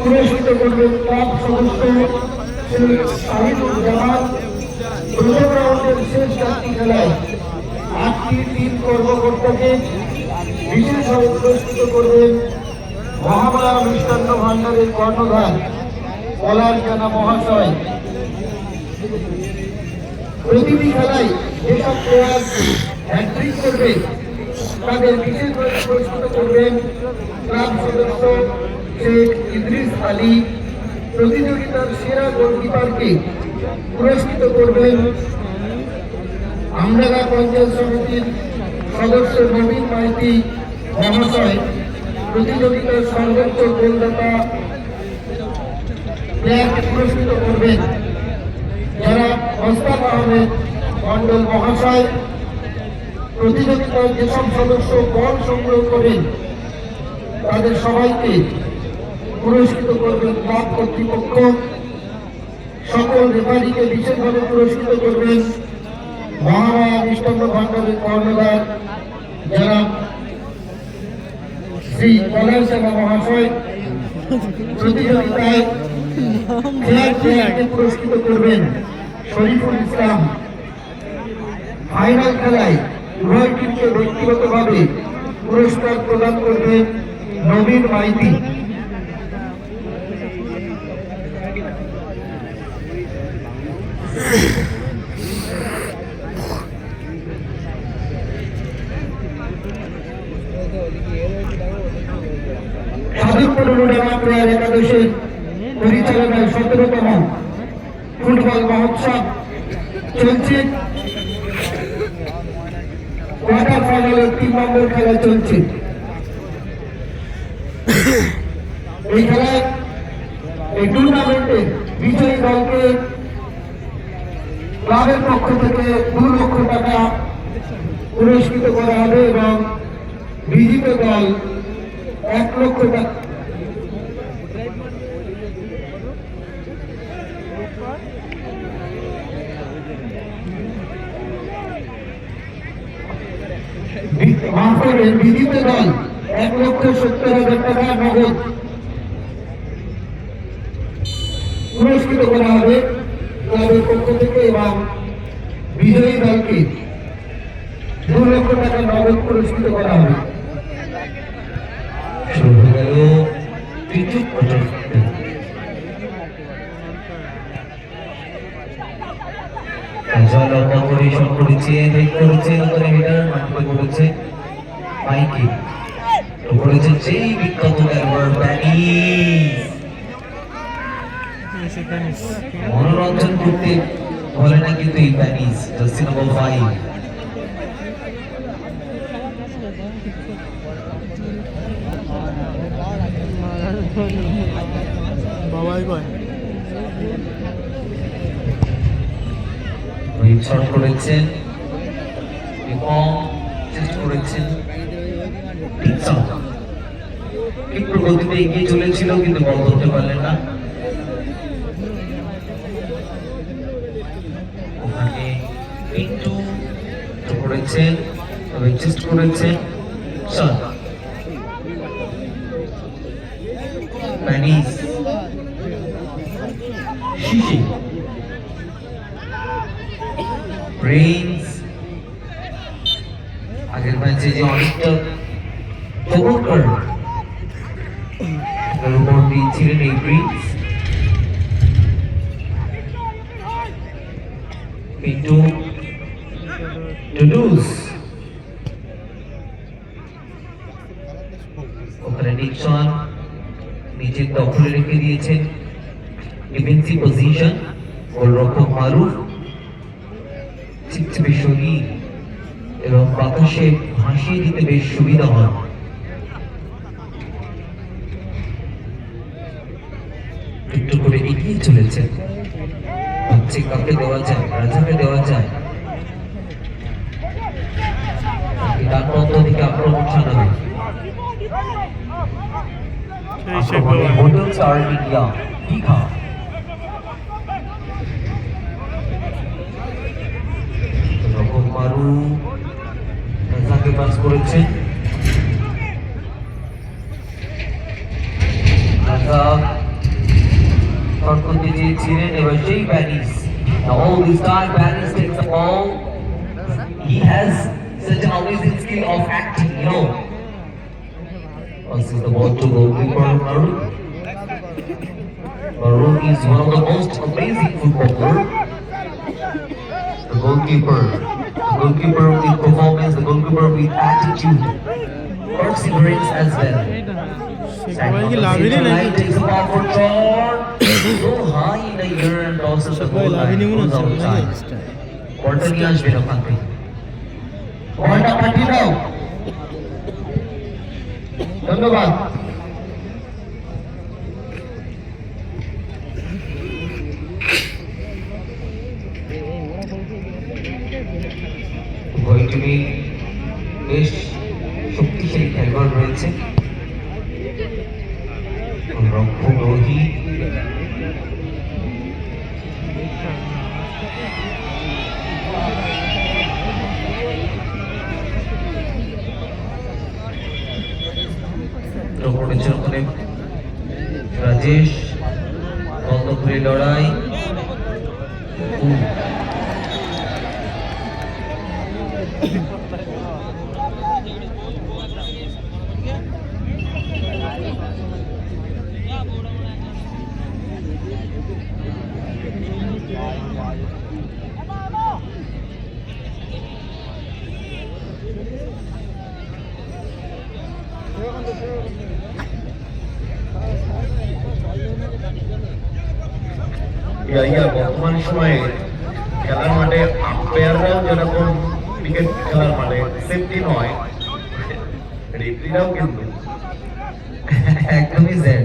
পুরস্কৃত করবেন করবেন মহামায়া মিষ্টান্ন ভান্ডারের কর্ণধার পলাশ মহাশয়। প্রতিটি খেলায় যেসব প্লেয়ার করবে, তাদের বিশেষভাবে পুরস্কৃত করবেন ক্লাব সদস্য শেখ ইদ্রিস আলী প্রতিযোগিতার সেরা গোলকিপারকে পুরস্কৃত করবেন আমরাগা পঞ্চায়েত সমিতির সদস্য নবীন মাইতি মহাশয়, প্রতিযোগিতার সর্বোচ্চ গোলদাতা প্লেয়ারকে পুরস্কৃত করবেন। যারা মোস্তাক আহমেদ মন্ডল মহাশয়, প্রতিযোগিতার যেসব সদস্য বল সংগ্রহ করেন তাদের সবাইকে পুরস্কৃত করবেন ক্লাব কর্তৃপক্ষ। সকল রেফারিকে বিশেষভাবে পুরস্কৃত করবেন মহামায়া মিষ্টান্ন ভান্ডারের কর্ণধার, যারা শ্রী কলার সেবা মহাশয় প্রতিযোগিতায় পুরস্কৃত করবেন শরীফুল ইসলাম। ফাইনাল খেলায় উভয় টিমকে ব্যক্তিগতভাবে পুরস্কার প্রদান করবেন নবীন মাইতি। পরিচালনায় সতেরোতম ফুটবল মহোৎসব চলছে কোয়ার্টার ফাইনালের তিন নম্বর খেলা চলছে এই খেলায় এই টুর্নামেন্টে বিজয়ী দলকে ক্লাবের পক্ষ থেকে দু লক্ষ টাকা পুরস্কৃত করা হবে এবং বিজিত দল এক লক্ষ টাকা বিজিত দল এক লক্ষ সত্তর হাজার টাকা নগদ পুরস্কৃত করা হবে। পক্ষ থেকে এবং বিজয়ী দলকে দু লক্ষ টাকা নগদ পুরস্কৃত করা হবে। শুরু গেল বিদ্যুৎ প্রযুক্তি করেছে মাইকি। বিখ্যাত প্যানিস মনোরঞ্জন করতে বলে না কিন্তু এই প্যানিস জার্সি নম্বর ফাইভ বাবাই কয়? রোহিত করেছেন এবং চেষ্টা করেছেন একটু গতিতে এগিয়ে চলেছিল কিন্তু বল ধরতে পারলেন না। তো করেছেন তবে চেষ্টা করেছেন শট প্যানিস শিশি ব্রেইনস নিজের দখলে রেখে দিয়েছেন। ডিফেন্সিভ পজিশন গোলরক্ষক মারুফ, চিপচিপে শরীর এবং বাতাসে ভাসিয়ে দিতে বেশ সুবিধা হয়। একটু করে এগিয়ে চলেছে হচ্ছে কাকে দেওয়া যায়, রাজাকে দেওয়া যায়। সেই শেখ আক্রমণে বাবা হোটেল স্টার ইন্ডিয়া দীঘা রকম মারু রাজাকে পাস করেছেন শর্ট করতে চেয়েছিলেন এবার সেই Venice all this time Banis takes the ball he has such an amazing skill of acting you know passes the ball to goalkeeper Marun Marun is one of the most amazing footballer the goalkeeper the goalkeeper with performance the goalkeeper with attitude perseverance as well সবাই কি লাভেরই Right, নাকি takes a powerful shot. So high in the air and tosses the সবাই goal line. লাভেরই মনে Goes হচ্ছে outside. বলটা নিয়ে আসবেন ওখান থেকে বলটা পাঠিয়ে দাও ধন্যবাদ। উভয় বেশ শক্তিশালী খেলোয়াড় রয়েছে। রক্ষক রাজেশ বন্ধ লড়াই। Thank ইয়া ইয়া বর্তমান সময়ে খেলার মাঠে আম্পায়াররাও যেরকম ক্রিকেট খেলার মাঠে সেফটি নয় রেফারিরাও কিন্তু একদমই স্যার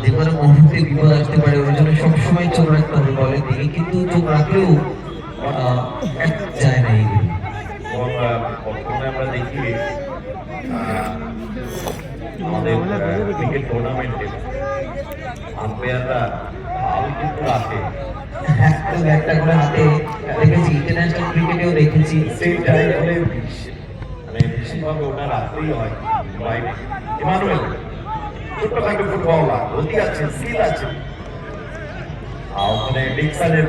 যে কোনো মুহূর্তে বিপদ আসতে পারে ওই জন্য সবসময় চোখ রাখতে হবে বলের দিকে কিন্তু চোখ রাখলেও যায় না এইগুলো বর্তমানে আমরা দেখি আমাদের ক্রিকেট টুর্নামেন্টে আম্পায়াররা কিন্তু রাখে একদম একটা করে ইন্টারন্যাশনাল ক্রিকেটেও মানে আর ওখানে রাজেশ ইমানুয়েল সাইমন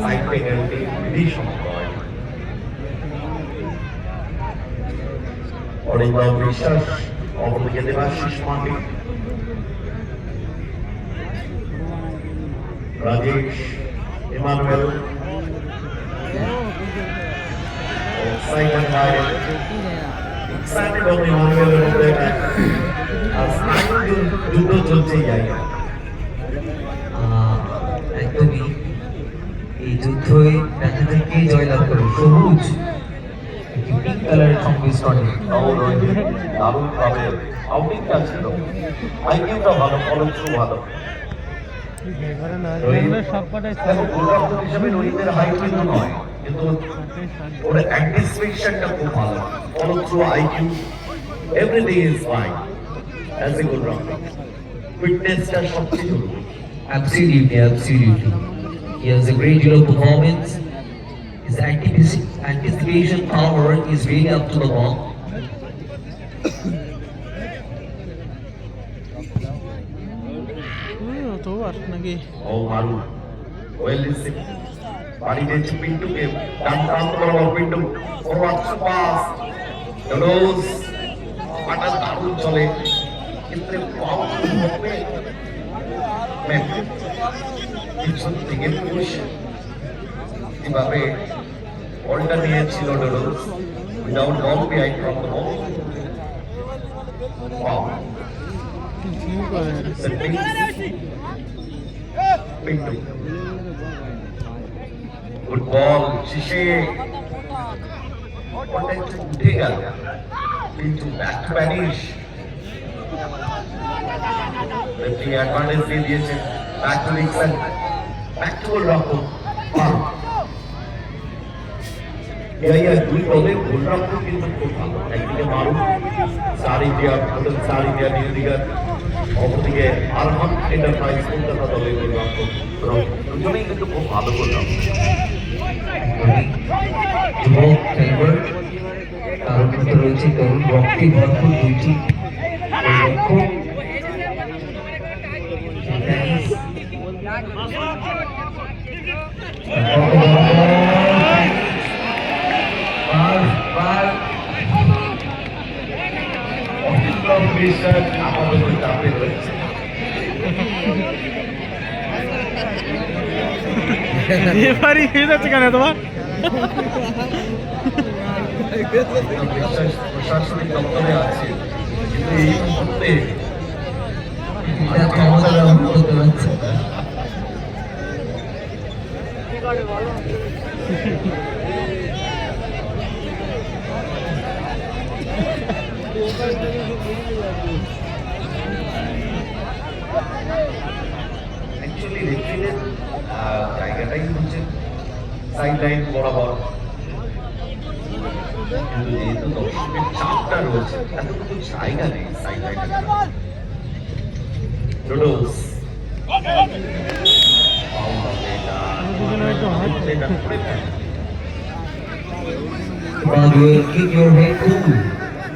ভাই এক্সাইটেড এবং ইমানুয়েলের মধ্যে একটা আর স্নায়ু যুদ্ধ চলছেই জায়গা একদমই এই যুদ্ধই দেখা যায় কে জয়লাভ করে। সবুজ পিঙ্ক কালারের সঙ্গে করে দারুণ ভাবে আউটিংটা ছিল। আইকিউটা ভালো ফলনশু ভালো। হিসেবে রোহিতের হাইট কিন্তু নয় কিন্তু ওর অ্যান্টিসিপেশনটা খুব ভালো ফলনশু IQ everything is fine as a absolutely. He has a great deal of performance. His antici- anticipation power is really up to the mark. অতবার নাকি? ও মারু ওয়েল বাড়ি দিয়েছে পিন্টুকে ডান প্রান্ত বরাবর পিন্টু। Forward pass. ডলোস পাটা দারুণ চলে। কিন্তু পাওয়ার হবে। পিছন থেকে পুশ। কীভাবে বলটা নিয়েছিল ডলোস without ball behind from the ball কি ball, Shishe. What a উঠে গেল কিন্তু ব্যাক টু অ্যাডভান্টেজ দিয়ে দিয়েছে। ব্যাক টু ইয়া দুই দলের গোল রক্ষক কিন্তু একদিকে মারুফ ইন্ডিয়া হোটেল চার ইন্ডিয়া নির্দিগার অপরদিকে আরহাম এন্টারপ্রাইজ কলকাতা দলের গোল রক্ষক দুজনেই কিন্তু খুব ভালো গোল রক্ষক যুবক খেলোয়াড় তার মধ্যে রয়েছে তরুণ রক্তে ভরপুর দুইটি গোলরক্ষক। Dennis। পার, পার। বিপ্লব বিশ্বাস আপাতত চাপে রয়েছে এবারই হয়ে যাচ্ছে কেন তোমার বিপ্লব বিশ্বাস প্রশাসনিক দপ্তরে আছে কিন্তু এই মুহূর্তে এটা ক্ষমতা রেফারিদের জায়গাটাই হচ্ছে সাইড লাইন বরাবর কিন্তু যেহেতু দর্শকের চাপটা রয়েছে এত কিন্তু জায়গা নেই সাইড লাইনে.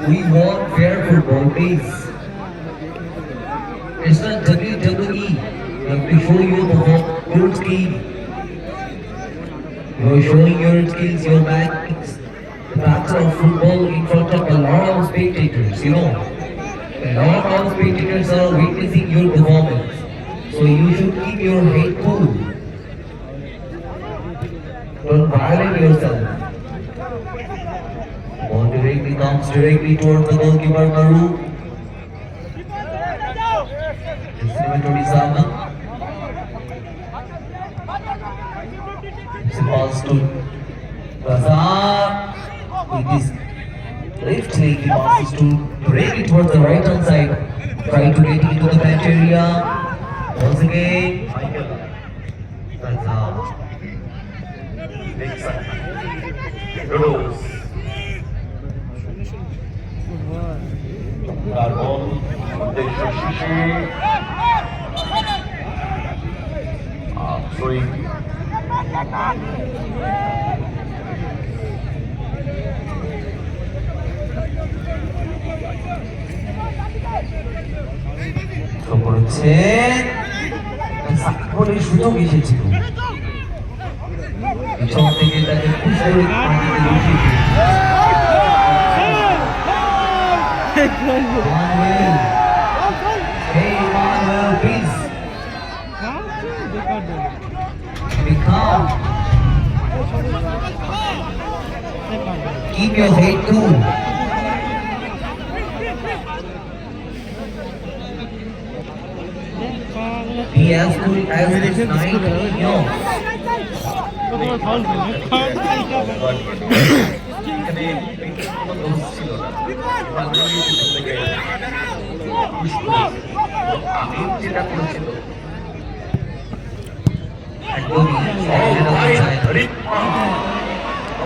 We want fair football, please. To show your perform- your skill. You are showing your skills, your backs, the backs of football in front of a lot of spectators, you know. A lot of spectators are witnessing your performance. So you should keep your head cool. Don't violate yourself. Ball directly comes directly towards the goalkeeper Maru. It's number 27. It's a pass to Bazar. With this left leg, he passes to directly towards the right hand side. Trying to get into the bench area. Once again, Michael Bazar. দেখছেন ডোডোস তার বল উদ্দেশ্য শিশে সুযোগ এসেছিল পিছন থেকে তাকে push করে Keep your head cool. Be as cool as this night, you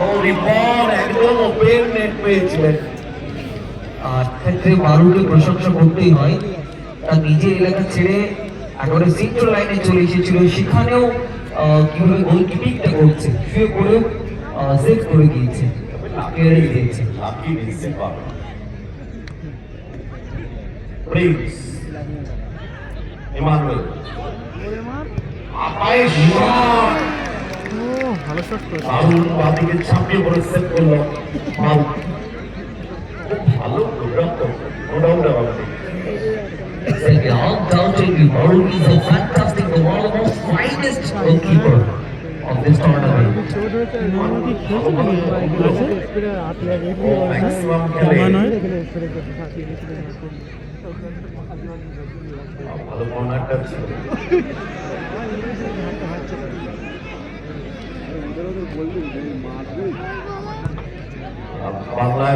know. এখানে কোনো দোষ ছিল না মাননীয় পিছন থেকে push করেছে। আমি যেটা করেছিল একদমই একদম ওপেন নেট পেয়েছিলেন। আর ক্ষেত্রে মারুকে প্রশংসা করতেই হয়। তার নিজের এলাকা ছেড়ে একেবারে সেন্ট্রাল লাইনে চলে এসেছিল। সেখানেও কীভাবে গোলকিপিংটা করছে শুয়ে করেও সেভ করে গিয়েছে ক্লিয়ারেন্স দিয়েছে। প্রিন্স ইমানুয়েল আপায়ে শট ভালো শট করেছে। দারুণ বাদিকে ছাপিয়ে পড়ে সেভ করল ভালো গোলরক্ষক no doubt about undoubtedly Maru is a fantastic, one of the finest goalkeeper of this tournament. ছোট হচ্ছে নর্মালি খেলছে নাকি? আছে স্পিডে হাত লাগে ও ম্যাক্সিমাম খেলে। কমান হয় এখানে স্পিডে হাতি স্পিডে ভালো কর্নারটা ছিল।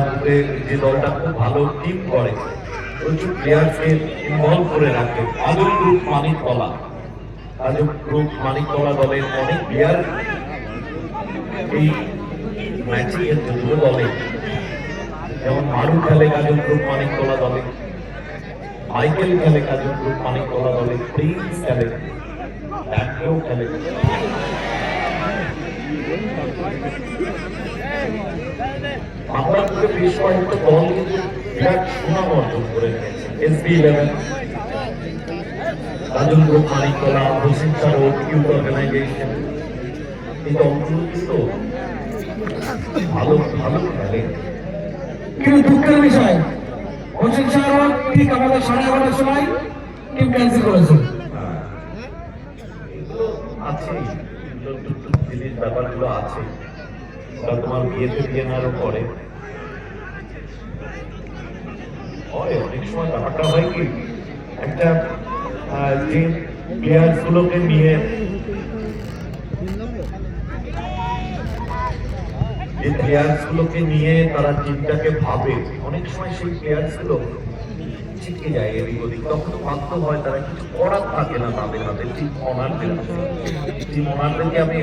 বুকে যে দলটা খুব ভালো টিম করে, প্রচুর প্লেয়ারকে ইনভলভ করে রাখে। আজব গ্রুপ মানিকতলা। আজব গ্রুপ মানিকতলা দলের অনেক প্লেয়ার এই ম্যাচে দুটো দলে। যেমন মারু খেলে কাজল গ্রুপ মানিকতলা দলে, মাইকেল খেলে কাজল গ্রুপ মানিকতলা দলে, প্রিন্স খেলে ব্যাটকেও খেলে। দল কিন্তু সুনাম অর্জন করে এসবি ইলেভেন। মানিকতলা হোসেন সারোদ ইউথ অর্গানাইজেশন। এই কিন্তু ভালো ভালো খেলে। কিন্তু দুঃখের বিষয় হোসেন শাহরুখ ঠিক আমাদের সাড়ে এগারোটার সময় টিম ক্যান্সেল করেছে জিনিস ব্যাপারগুলো আছে। ওরা তোমার বিয়েতে বিয়ে নেওয়ারও পরে অনেক সময় ব্যাপারটা হয় কি, একটা যে প্লেয়ার্স গুলোকে নিয়ে যে প্লেয়ার্স গুলোকে নিয়ে তারা টিমটাকে ভাবে, অনেক সময় সেই প্লেয়ার্সগুলো ছিটকে যায় এদিক ওদিক। তখন বাধ্য হয় তারা কিছু করার থাকে না তাদের হাতে টিম অনারদের টিম অনারদেরকে আমি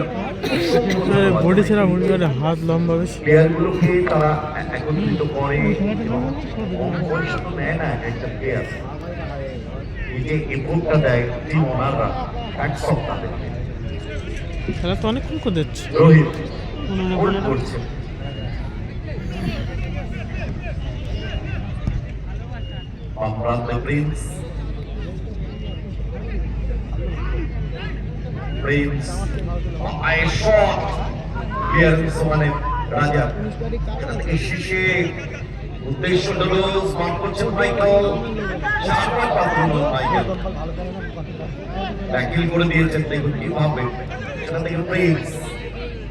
বডি ছেড়া বডি করে হাত লম্বা বেশি? প্লেয়ারগুলোকে তারা এ- একত্রিত করে এবং পয়সা তো নেয় না একটা প্লেয়ার এই যে এফোর্টটা দেয় টিম ওনাররা এক সপ্তাহে খেলা তো অনেকক্ষণ করে দিচ্ছে। রোহিত করছে। প্রান্তে প্রিন্স প্রিন্স আই শট ক্লিয়ারেন্স মানে রাজা এটা থেকে শেষে উদ্দেশ্য ডলস মার্ক করছেন মাইকেল চারবার পাত্র মাইকেল ট্যাকেল করে দিয়েছেন দেখুন কীভাবে সেটা থেকে প্রিন্স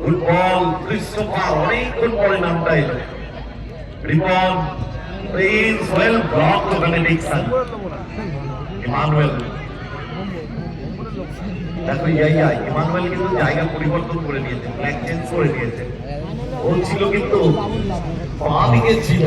গুড বল ক্রিস্টোফার অনেকক্ষণ পরে নামটা এলো রিপন প্রিন্স well ব্লক ওখানে benediction. Emmanuel. দেখো ইয়াইয়া ইমানুয়েল কিন্তু জায়গা পরিবর্তন করে নিয়েছে ব্ল্যাক চেঞ্জ করে নিয়েছে ও ছিল কিন্তু ছিল